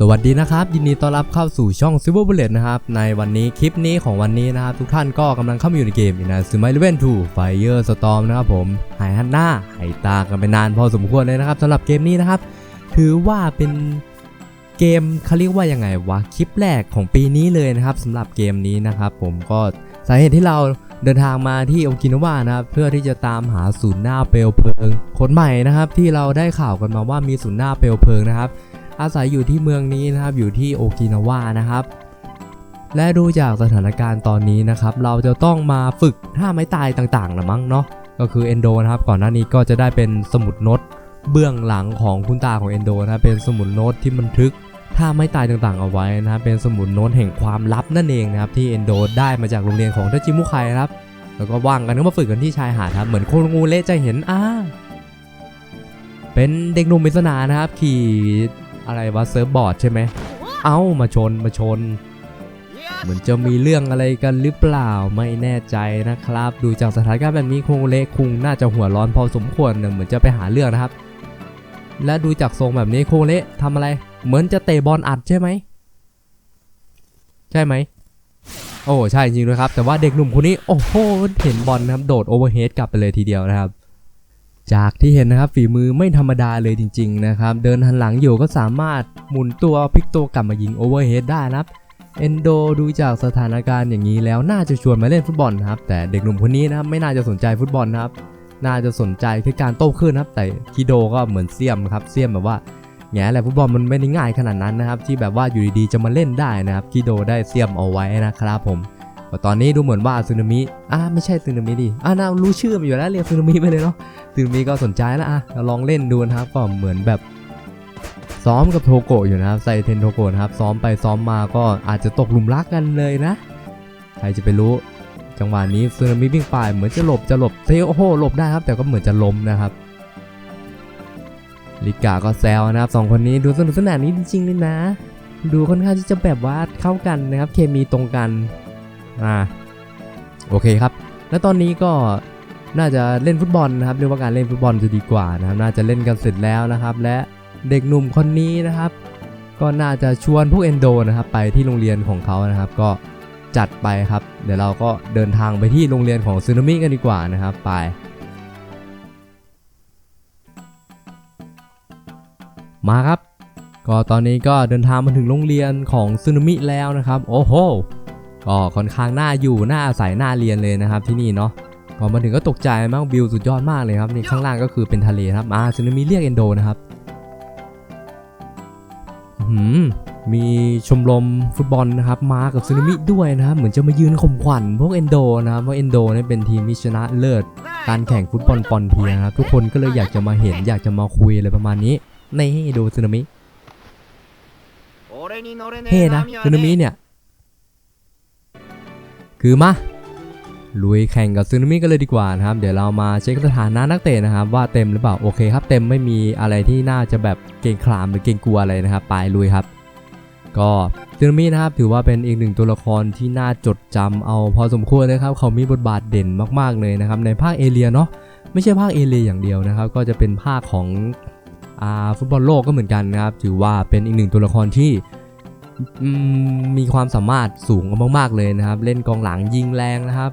สวัสดีนะครับ ยินดีต้อนรับเข้าสู่ช่อง Silver Bullet นะครับ ในวันนี้คลิปนี้ของวันนี้นะครับ ทุกท่านก็กำลังเข้ามาอยู่ในเกมนะซูมายเลเวนทูไฟเออร์สตอมนะครับผม หายหันหน้า หายตากันไปนานพอสมควรเลยนะครับสำหรับเกมนี้นะครับ ถือว่าเป็นเกมเขาเรียกว่ายังไงวะ คลิปแรกของปีนี้เลยนะครับสำหรับเกมนี้นะครับผมก็สาเหตุที่เราเดินทางมาที่โอกินาวานะครับเพื่อที่จะตามหาศูนย์หน้าเปลวเพลิงคนใหม่นะครับที่เราได้ข่าวกันมาว่ามีศูนย์หน้าเปลวเพลิงนะครับ อาศัยอยู่ที่เมืองนี้นะครับอยู่ที่โอกินาวานะครับและดูจากสถานการณ์ตอนนี้นะครับ เราจะต้องมาฝึกท่าไม้ตายต่างๆละมั้งเนาะก็คือเอนโดนะครับ ก่อนหน้านี้ก็จะได้เป็นสมุดโน้ตเบื้องหลังของคุณตาของเอนโดนะเป็นสมุดโน้ตที่บันทึกท่าไม้ตายต่างๆเอาไว้นะครับเป็นสมุดโน้ตแห่งความลับนั่นเองนะครับที่เอนโดได้มาจากโรงเรียนของทัจิมุไคครับ แล้วก็ว่างกันก็มาฝึกกันที่ชายหาดครับเหมือนโคงูเละจะเห็นอ่าเป็นเด็กหนุ่มปริศนานะครับขี่ อะไรวะเซิร์ฟบอร์ดใช่ไหม เอ้ามาชนมาชน เหมือนจะมีเรื่องอะไรกันหรือเปล่าไม่แน่ใจนะครับ ดูจากสถานการณ์แบบนี้คงเละคุงน่าจะหัวร้อนพอสมควรนะเหมือนจะไปหาเรื่องนะครับ และดูจากทรงแบบนี้โคงเละทำอะไร เหมือนจะเตะบอลอัดใช่ไหมใช่ไหมโอ้ใช่จริงด้วยครับ แต่ว่าเด็กหนุ่มคนนี้ โอ้โหเห็นบอลนะครับ โดดโอเวอร์เฮดกลับไปเลยทีเดียวนะครับ จากที่เห็นนะครับฝีมือไม่ธรรมดาเลยจริง ๆ นะครับ เดินหันหลังอยู่ก็สามารถหมุนตัวพลิกตัวกลับมายิงโอเวอร์เฮดได้นะครับเอนโดดูจากสถานการณ์อย่างนี้แล้วน่าจะชวนมาเล่นฟุตบอลนะครับ แต่เด็กหนุ่มคนนี้นะครับไม่น่าจะสนใจฟุตบอลนะครับ น่าจะสนใจแค่การโต้คลื่นครับ แต่คิโดก็เหมือนเสียมครับเสียมแบบว่าแง่แหละฟุตบอลมันไม่ได้ง่ายขนาดนั้นนะครับ ที่แบบว่าอยู่ดีๆจะมาเล่นได้นะครับคิโดได้เสียมเอาไว้นะครับผม ต่ตอนนี้ดูเหมือนว่าซึนามิอ่าไม่ใช่ซึนามิดิอ่าน่ารู้ชื่อมันอยู่แล้วเรียกซึนามิไปเลยเนาะซึนามิก็สนใจแล้วอะลองเล่นดูนะครับก็เหมือนแบบซ้อมกับโทโกะอยู่นะครับไซเทนโทโกะนะครับซ้อมไปซ้อมมาก็อาจจะตกหลุมรักกันเลยนะ ใครจะไปรู้ จังหวะนี้ซึนามิวิ่งไปเหมือนจะหลบจะหลบเทโอโหหลบได้ครับ แต่ก็เหมือนจะล้มนะครับลิกาก็แซวนะครับสองคนนี้ดูสนุกสนานนี้จริงๆเลยนะ ดูค่อนข้างที่จะแบบว่าเข้ากันนะครับ เคมีตรงกัน อ่าโอเคครับ แล้วตอนนี้ก็น่าจะเล่นฟุตบอลนะครับเรียกว่าการเล่นฟุตบอลจะดีกว่านะครับ น่าจะเล่นกันเสร็จแล้วนะครับ และเด็กหนุ่มคนนี้นะครับ ก็น่าจะชวนพวกเอนโดนะครับ ไปที่โรงเรียนของเขานะครับ ก็จัดไปครับ เดี๋ยวเราก็เดินทางไปที่โรงเรียนของซึนามิกันดีกว่านะครับ ไปมาครับ ก็ตอนนี้ก็เดินทางมาถึงโรงเรียนของซึนามิแล้วนะครับ โอ้โห ก็ค่อนข้างน่าอยู่น่าอาศัยน่าเรียนเลยนะครับที่นี่เนาะก่อนมาถึงก็ตกใจมากวิวสุดยอดมากเลยครับนี่ข้างล่างก็คือเป็นทะเลครับอ่าซึนามิเรียกเอนโดนะครับหืมมีชมรมฟุตบอลนะครับมากับซึนามิด้วยนะครับเหมือนจะมายืนข่มขวัญพวกเอนโดนะครับเพราะเอนโดเนี่ยเป็นทีมที่ชนะเลิศการแข่งฟุตบอลปอนเทียนะครับทุกคนก็เลยอยากจะมาเห็นอยากจะมาคุยอะไรประมาณนี้นี่ดูซึนามิเท่นะซึนามิเนี่ย คือมาลุยแข่งกับซึนามิกันเลยดีกว่านะครับ เดี๋ยวเรามาเช็คสถานะนักเตะนะครับ ว่าเต็มหรือเปล่าโอเคครับ เต็มไม่มีอะไรที่น่าจะแบบเก่งขลามหรือเก่งกลัวอะไรนะครับไปลุยครับ ก็ซึนามินะครับถือว่าเป็นอีกหนึ่งตัวละครที่น่าจดจำเอาพอสมควรนะครับ เขามีบทบาทเด่นมากๆเลยนะครับในภาคเอเลียเนาะไม่ใช่ภาคเอเลียอย่างเดียวนะครับ ก็จะเป็นภาคของอฟุตบอลโลกก็เหมือนกันนะครับ ถือว่าเป็นอีกหนึ่งตัวละครที่ มีความสามารถสูงมากๆเลยนะครับ เล่นกองหลังยิงแรงนะครับ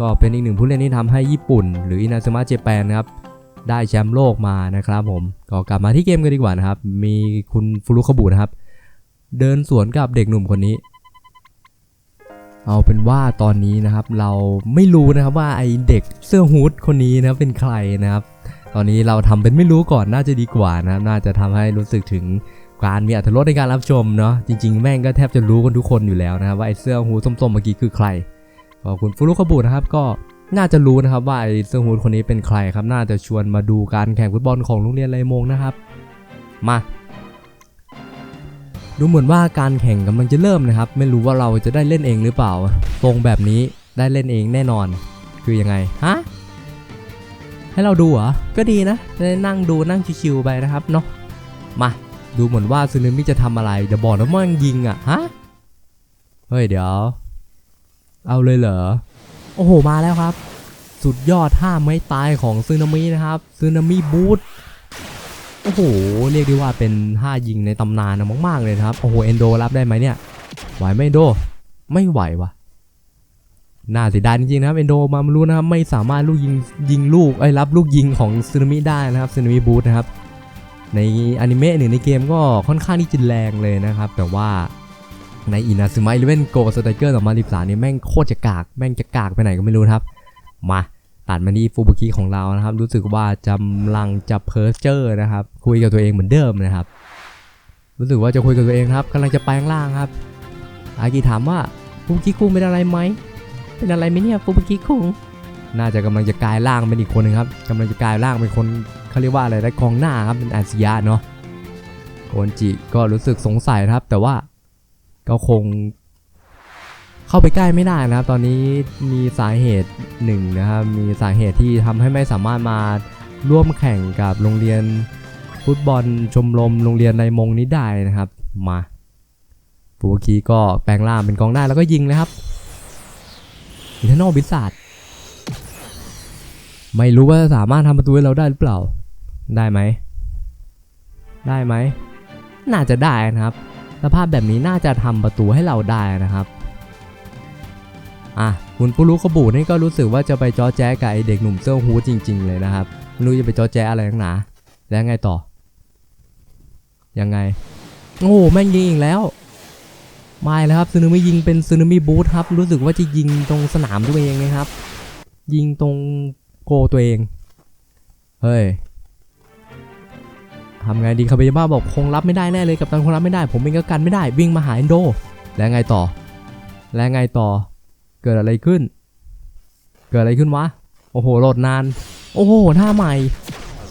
ก็เป็นอีกหนึ่งผู้เล่นที่ทำให้ญี่ปุ่น หรืออินาซามะเจแปนนะครับได้แชมป์โลกมานะครับผมก็กลับมาที่เกมกันดีกว่านะครับ มีคุณฟุรุคบุนะครับ เดินสวนกับเด็กหนุ่มคนนี้ เอาเป็นว่าตอนนี้นะครับ เราไม่รู้นะครับว่าไอเด็กเสื้อฮูดคนนี้นะเป็นใครนะครับ ตอนนี้เราทำเป็นไม่รู้ก่อนน่าจะดีกว่านะครับน่าจะทำให้รู้สึกถึง การมีอรรถรสในการรับชมเนาะจริง ๆ แม่งก็แทบจะรู้กันทุกคนอยู่แล้วนะครับว่าไอ้เสื้อฮูส้มๆเมื่อกี้คือใครก็คุณฟุรุคบุนะครับก็น่าจะรู้นะครับว่าไอ้เสื้อฮูดคนนี้เป็นใครครับน่าจะชวนมาดูการแข่งฟุตบอลของโรงเรียนไรมงนะครับ มาดูเหมือนว่าการแข่งกำลังจะเริ่มนะครับ ไม่รู้ว่าเราจะได้เล่นเองหรือเปล่าทรงแบบนี้ได้เล่นเองแน่นอน คือยังไงฮะให้เราดูเหรอก็ดีนะได้นั่งดูนั่งชิวๆไปนะครับเนาะมา ดูเหมือนว่าซึนามิจะทำอะไรเดี๋ยวบอกนะว่ามันยิงอะฮะเฮ้ยเดี๋ยว เอาเลยเหรอโอ้โหมาแล้วครับ สุดยอดท่าไม้ตายของซึนามินะครับซึนามิบูทโอ้โหเรียกได้ว่าเป็นท่ายิงในตำนานนะมากๆเลยนะครับโอ้โหเอนโดรับได้ไหมเนี่ยไหวไหมเอนโด ไม่ไหววะน่าเสียดายจริงๆนะครับเอนโดมาไม่รู้นะครับไม่สามารถลูกยิงยิงลูกไอ้ยรับลูกยิงของซึนามิได้นะครับซึนามิบูทนะครับ ในอนิเมะหนึ่งในเกมก็ค่อนข้างที่จะแรงเลยนะครับ แต่ว่าในอินาซึมะอีเลเวนโกสไตเกอร์สองพันสิบสามนี่แม่งโคตรจะกาก แม่งจะกากไปไหนก็ไม่รู้ครับ มาตัดมาที่ฟูบุกิของเรานะครับ รู้สึกว่าจำลังจะเพ้อเจอร์นะครับ คุยกับตัวเองเหมือนเดิมนะครับ รู้สึกว่าจะคุยกับตัวเองครับกำลังจะแปลงร่างครับ อากิถามว่าฟูบุกิคุงเป็นอะไรไหม เป็นอะไรไหมเนี่ยฟูบุกิคุงน่าจะกำลังจะกลายร่างเป็นอีกคนนึงครับกำลังจะกลายร่างเป็นคน เขาเรียกว่าอะไรได้กองหน้าครับเป็นอาซิยะเนาะโอนจิก็รู้สึกสงสัยนะครับ แต่ว่าก็คง เข้าไปใกล้ไม่ได้นะครับ ตอนนี้มีสาเหตุหนึ่งนะครับ มีสาเหตุที่ทำให้ไม่สามารถมาร่วมแข่งกับโรงเรียนฟุตบอลชมรมโรงเรียนในมงนี้ได้นะครับ มาฟูกิก็แปลงร่างเป็นกองหน้าแล้วก็ยิงเลยครับอินเทอร์นอลบิสซาดไม่รู้ว่าจะสามารถทำประตูให้เราได้หรือเปล่า ได้ไหม ได้ไหม น่าจะได้นะครับ สภาพแบบนี้น่าจะทำประตูให้เราได้นะครับอะคุณปุรุขบูนี่ก็รู้สึกว่าจะไปจอแจ๊กับไอเด็กหนุ่มเสื้อฮูดจริง ๆ เลยนะครับไม่รู้จะไปจอแจ๊อะไรนักหนา แล้วไงต่อ ยังไง โอ้แม่งยิงอีกแล้วไม่แล้วครับซึนามิยิงเป็นซึนามิบูทครับ รู้สึกว่าจะยิงตรงสนามตัวเองนะครับ ยิงตรงโกตัวเอง เฮ้ย ทำไงดีคาเบยาบ้าบอกคงรับไม่ได้แน่เลยกับตันคงรับไม่ได้ ผมเองก็กันไม่ได้วิ่งมาหาเอนโด แล้วไงต่อ แล้วไงต่อ เกิดอะไรขึ้น เกิดอะไรขึ้นวะ โอ้โหโหลดนาน โอ้โหท่าใหม่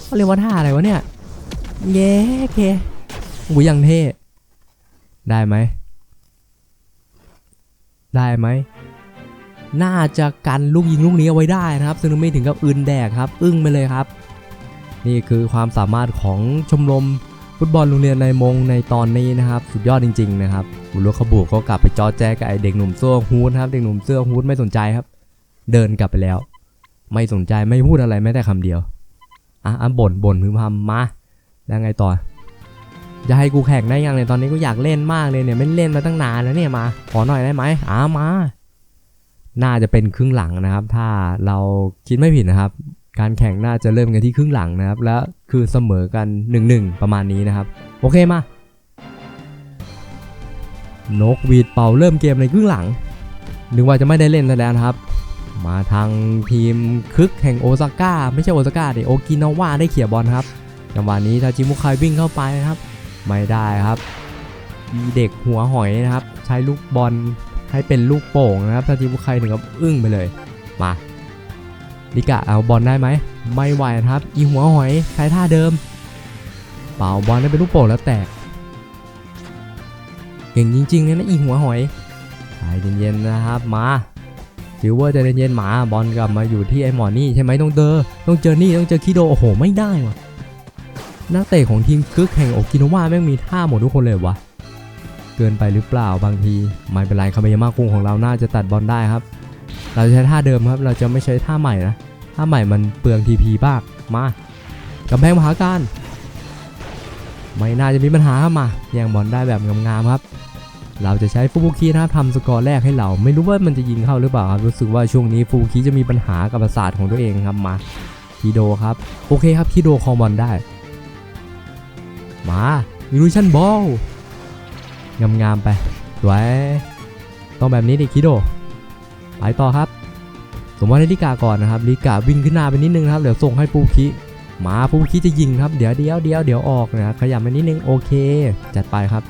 เขาเรียกว่าท่าอะไรวะเนี่ยเย้เคหูยังเท่ได้ไหม ได้ไหม น่าจะกันลูกยิงลูกนี้เอาไว้ได้นะครับซึ่งไม่ถึงกับอื่นแดกครับ อึ้งไปเลยครับ นี่คือความสามารถของชมรมฟุตบอลโรงเรียนในมงในตอนนี้นะครับ สุดยอดจริง ๆ นะครับบุรุษขบุก็กลับไปจอแจกับไอเด็กหนุ่มเสื้อฮูดนะครับเด็กหนุ่มเสื้อฮูดไม่สนใจครับ เดินกลับไปแล้ว ไม่สนใจไม่พูดอะไรแม้แต่คำเดียวอะอะบ่นบ่นพึมพำมาแล้วไงต่อจะให้กูแข่งได้ยังเนี่ยตอนนี้กูอยากเล่นมากเลยเนี่ยไม่เล่นมาตั้งนานแล้วเนี่ยมา ขอหน่อยได้ไหมอ่ามา น่าจะเป็นครึ่งหลังนะครับ ถ้าเราคิดไม่ผิดนะครับ การแข่งน่าจะเริ่มกันที่ครึ่งหลังนะครับ แล้วคือเสมอกัน1นึประมาณนี้นะครับ โอเคมานกวีดเป่าเริ่มเกมในครึ่งหลัง นึกว่าจะไม่ได้เล่นซะแล้วนะครับ มาทางทีมคึกแห่งโอซาก้าไม่ใช่โอซาก้าดิโอกินาวาได้เขี่ยบอลครับจังหวะนี้ทาจิมุคายวิ่งเข้าไปนะครับ ไม่ได้ครับมีเด็กหัวหอยนะครับ ใช้ลูกบอลให้เป็นลูกโป่งนะครับทาจิมุคายถึงกับอึ้งไปเลย มา ลิกะเอาบอลได้ไหม ไม่ไหวนะครับอีหัวหอยใช้ท่าเดิม เป่าบอลได้เป็นลูกโป่งแล้วแตก เก่งจริงๆเลยนะอีหัวหอยใจเย็นๆนะครับมาฟิวเวอร์ใจเย็นๆหมาบอลกลับมาอยู่ที่ไอหมอนี่ใช่ไหมต้องเจอต้องเจอนี่ต้องเจอคิโดโอ้โหไม่ได้ว่ะนักเตะของทีมกึกแห่งโอกินาวาแม่งมีท่าหมดทุกคนเลยวะเกินไปหรือเปล่าบางที ไม่เป็นไรคาเมยามาคุงของเราน่าจะตัดบอลได้ครับ เราจะใช้ท่าเดิมครับ เราจะไม่ใช้ท่าใหม่นะ ท่าใหม่มันเปลืองทีพีบ้างมากำแพงมหาการไม่น่าจะมีปัญหาครับมาแย่งบอลได้แบบงามๆครับ เราจะใช้ฟูบุคินะครับทำสกอร์แรกให้เรา ไม่รู้ว่ามันจะยิงเข้าหรือเปล่าครับ รู้สึกว่าช่วงนี้ฟูบุคิจะมีปัญหากับประสาทของตัวเองครับมาคิโดครับ โอเคครับคิโดคองบอลได้ มาวิลูชันบอลงามๆไปสวยต้องแบบนี้ดิคิโด ไปต่อครับสมมติให้ลิกาก่อนนะครับลิกาวิ่งขึ้นหน้าไปนิดนึงนะครับเดี๋ยวส่งให้ปูคิมาปูคิจะยิงครับเดี๋ยวเดี๋ยวเดี๋ยวเดี๋ยวออกนะขยับมานิดนึงโอเค จัดไปครับ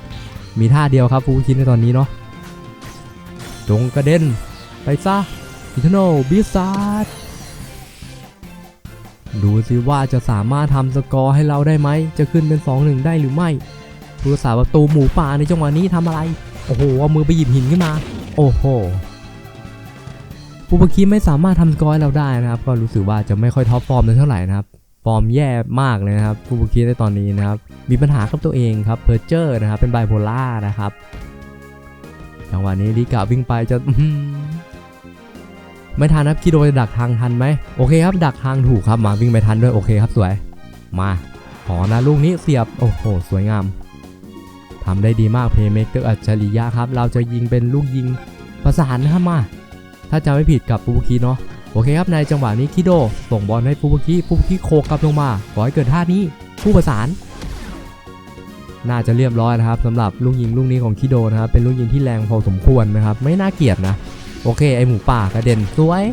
มีท่าเดียวครับปูคิในตอนนี้เนาะจงกระเด็นไปซะอินเทอร์โนบิซาร์ดดูสิว่าจะสามารถทำสกอร์ให้เราได้ไหม จะขึ้นเป็น 2-1 ได้หรือไม่ผู้รักษาประตูหมูป่าในจังหวะนี้ทำอะไร โอ้โห เอามือไปหยิบหินขึ้นมา โอ้โห ปูปคิไม่สามารถทำสกอร์ให้เราได้นะครับ ก็รู้สึกว่าจะไม่ค่อยท็อปฟอร์มเลยเท่าไหร่นะครับฟอร์มแย่มากเลยนะครับปูปาคิในตอนนี้นะครับ มีปัญหากับตัวเองครับเพอร์เจอร์นะครับ เป็นไบโพล่านะครับ จังหวะนี้ลิกาวิ่งไปจะไม่ทันครับคิโดจะดักทางทันไหมโอเคครับ ดักทางถูกครับมาวิ่งไปทันด้วยโอเคครับสวย มาขอนะลูกนี้เสียบ โอ้โห สวยงามทำได้ดีมากเพย์เม k เกอร์อัจฉริยะครับ เราจะยิงเป็นลูกยิงประสานนะครับมา ถ้าจะไม่ผิดกับฟูบุคิเนาะโอเคครับในจังหวะนี้คิโดส่งบอลให้ฟูบุคิฟูบุคิโคกลับลงมาขอให้เกิดท่านี้ผู้ประสาน น่าจะเรียบร้อยนะครับสำหรับลูกยิงลูกนี้ของคิโดนะครับเป็นลูกยิงที่แรงพอสมควรนะครับไม่น่าเกลียดนะโอเคไอหมูป่ากระเด็นสวย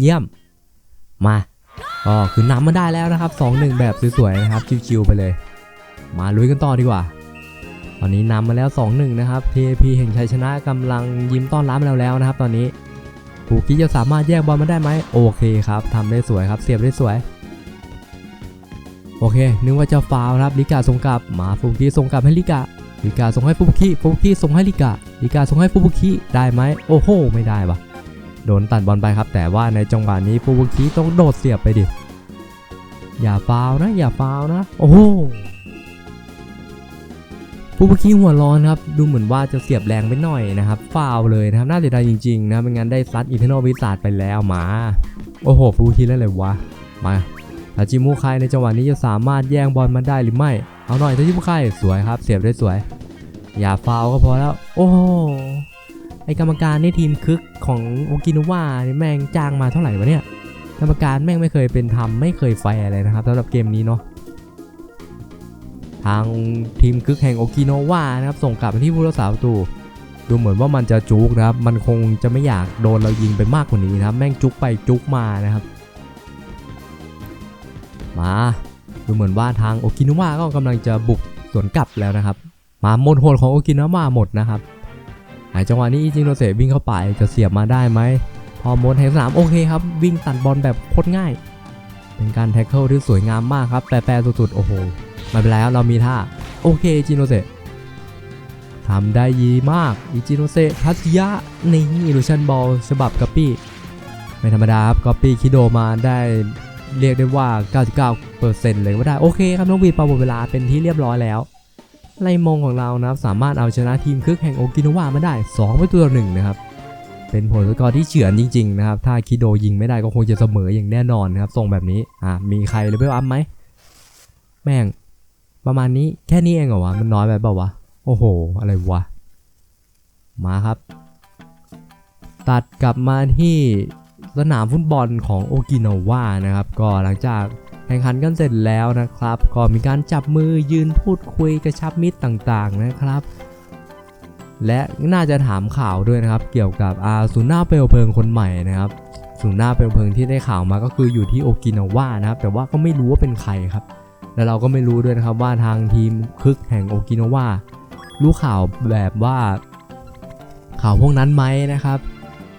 เยี่ยม มาก็คือนำมาได้แล้วนะครับ 2-1 แบบสวยๆนะครับชิวๆไปเลย มาลุยกันต่อดีกว่า ตอนนี้นำมาแล้ว 2-1 นะครับ TAP แห่งชัยชนะกำลังยิ้มต้อนรับเราแล้วนะครับ ตอนนี้ผูกิจะสามารถแยกบอลมาได้ไหมโอเคครับทำได้สวยครับ เสียบได้สวย โอเค นึกว่าจะฟาวครับลิกาส่งกลับมาฟูกิส่งกลับให้ลิกาลิกาส่งให้ฟูกิฟูกิส่งให้ลิกาลิกาส่งให้ฟูกิได้ไหมโอ้โหไม่ได้ปะโดนตัดบอลไปครับ แต่ว่าในจังหวะนี้ฟูกิต้องโดดเสียบไปดิอย่าฟาวนะ อย่าฟาวนะ โอ้โห ฟูกิหัวร้อนครับ ดูเหมือนว่าจะเสียบแรงไปหน่อยนะครับฟาวเลยนะครับ น่าเสียดายจริงๆนะไม่งั้นได้ซัดอีเทนอลวิสาดไปแล้วมา โอ้โหฟูกิเล่นอะไรวะ มาทาจิมุไคในจังหวะนี้จะสามารถแย่งบอลมาได้หรือไม่ เอาหน่อยทาจิมุไคสวยครับ เสียบได้สวย อย่าฟาวก็พอแล้ว โอ้โหไอกรรมการในทีมคึกของโอกินาวานี่แม่งจ้างมาเท่าไหร่วะเนี่ย กรรมการแม่งไม่เคยเป็นธรรมไม่เคยแฟร์เลยนะครับสำหรับเกมนี้เนาะ ทางทีมคึกแห่งโอกินาวานะครับส่งกลับไปที่ผู้รักษาประตู ดูเหมือนว่ามันจะจุกนะครับ มันคงจะไม่อยากโดนเรายิงไปมากกว่านี้นะครับ แม่งจุกไปจุกมานะครับ มาดูเหมือนว่าทางโอกินาวาก็กำลังจะบุกสวนกลับแล้วนะครับ มาหมดโหดของโอกินาวาหมดนะครับหายจังหวะนี้อิจิโนเซวิ่งเข้าไปจะเสียบมาได้ไหมพอหมดแห่งสนามโอเคครับ วิ่งตัดบอลแบบโคตรง่าย เป็นการแท็กเกิลที่สวยงามมากครับ แปรๆสุดๆโอ้โห ไม่เป็นไรครับเรามีท่า โอเคอิจิโนเซะทำได้ดีมากอิจิโนเซะทัศยะนี่อิลูชันบอลฉบับกัปปี้ไม่ธรรมดาครับกัปปี้คิโดมาได้เรียกได้ว่า 99%เลยก็ได้ โอเคครับน้องวีปาหมดเวลาเป็นที่เรียบร้อยแล้วไลมงของเรานะครับสามารถเอาชนะทีมคึกแห่งโอกินาวามาได้2ประตูต่อหนึ่งนะครับ เป็นผลสกอร์ที่เฉือนจริง ๆ นะครับ ถ้าคิโดยิงไม่ได้ก็คงจะเสมออย่างแน่นอนนะครับทรงแบบนี้อะมีใครเลเวลอัพไหมแม่ง ประมาณนี้แค่นี้เองเหรอวะ มันน้อยไปเปล่าวะ โอ้โห อะไรวะ มาครับ ตัดกลับมาที่สนามฟุตบอลของโอกินาวานะครับ ก็หลังจากแข่งขันกันเสร็จแล้วนะครับ ก็มีการจับมือยืนพูดคุยกระชับมิตรต่างๆนะครับ และน่าจะถามข่าวด้วยนะครับ เกี่ยวกับอาซูน่าเปลวเพลิงคนใหม่นะครับซูน่าเปลวเพลิงที่ได้ข่าวมาก็คืออยู่ที่โอกินาวานะครับ แต่ว่าก็ไม่รู้ว่าเป็นใครครับ และเราก็ไม่รู้ด้วยนะครับว่าทางทีมคึกแห่งโอกินาวารู้ข่าวแบบว่าข่าวพวกนั้นไหมนะครับ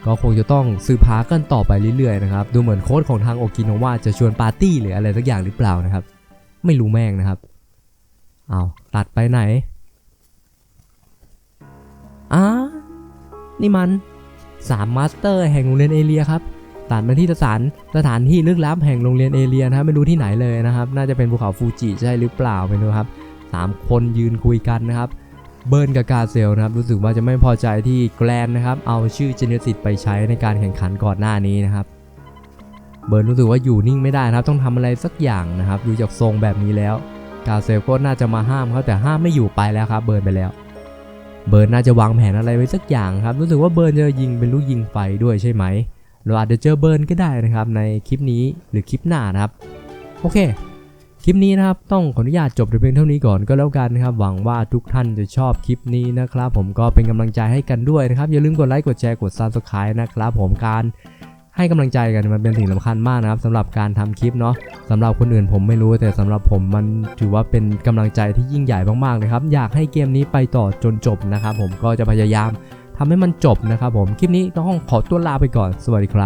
ก็คงจะต้องสืบหากันต่อไปเรื่อยๆนะครับ ดูเหมือนโค้ชของทางโอกินาวาจะชวนปาร์ตี้หรืออะไรสักอย่างหรือเปล่านะครับ ไม่รู้แม่งนะครับเอาตัดไปไหนอ่านี่มันสามมาสเตอร์แห่งโรงเรียนเอเลียครับ ตัดมาที่สถานสถานที่ลึกลับแห่งโรงเรียนเอเลียนะครับไม่รู้ที่ไหนเลยนะครับ น่าจะเป็นภูเขาฟูจิใช่หรือเปล่าไม่รู้ครับสามคนยืนคุยกันนะครับเบิร์นกับกาเซลนะครับรู้สึกว่าจะไม่พอใจที่แกรนนะครับเอาชื่อเจเนซิตไปใช้ในการแข่งขันก่อนหน้านี้นะครับเบิร์นรู้สึกว่าอยู่นิ่งไม่ได้นะครับ ต้องทำอะไรสักอย่างนะครับดูจากทรงแบบนี้แล้ว กาเซลก็น่าจะมาห้ามเขาแต่ห้ามไม่อยู่ไปแล้วครับเบิร์นไปแล้ว เบิร์นน่าจะวางแผนอะไรไว้สักอย่างครับรู้สึกว่าเบิร์นจะยิงเป็นลูกยิงไฟด้วยใช่ไหม เราอาจจะเจอเบิร์นก็ได้นะครับในคลิปนี้หรือคลิปหน้านะครับ โอเค คลิปนี้นะครับต้องขออนุญาตจบเพียงเท่านี้ก่อนก็แล้วกันนะครับ หวังว่าทุกท่านจะชอบคลิปนี้นะครับ ผมก็เป็นกำลังใจให้กันด้วยนะครับ อย่าลืมกดไลค์กดแชร์กด subscribe นะครับ ผมการให้กำลังใจกันมันเป็นสิ่งสำคัญมากนะครับสำหรับการทำคลิปเนาะสำหรับคนอื่นผมไม่รู้แต่สำหรับผมมันถือว่าเป็นกำลังใจที่ยิ่งใหญ่มากๆเลยครับ อยากให้เกมนี้ไปต่อจนจบนะครับ ผมก็จะพยายาม ทำให้มันจบนะครับผม คลิปนี้ต้องขอตัวลาไปก่อน สวัสดีครับ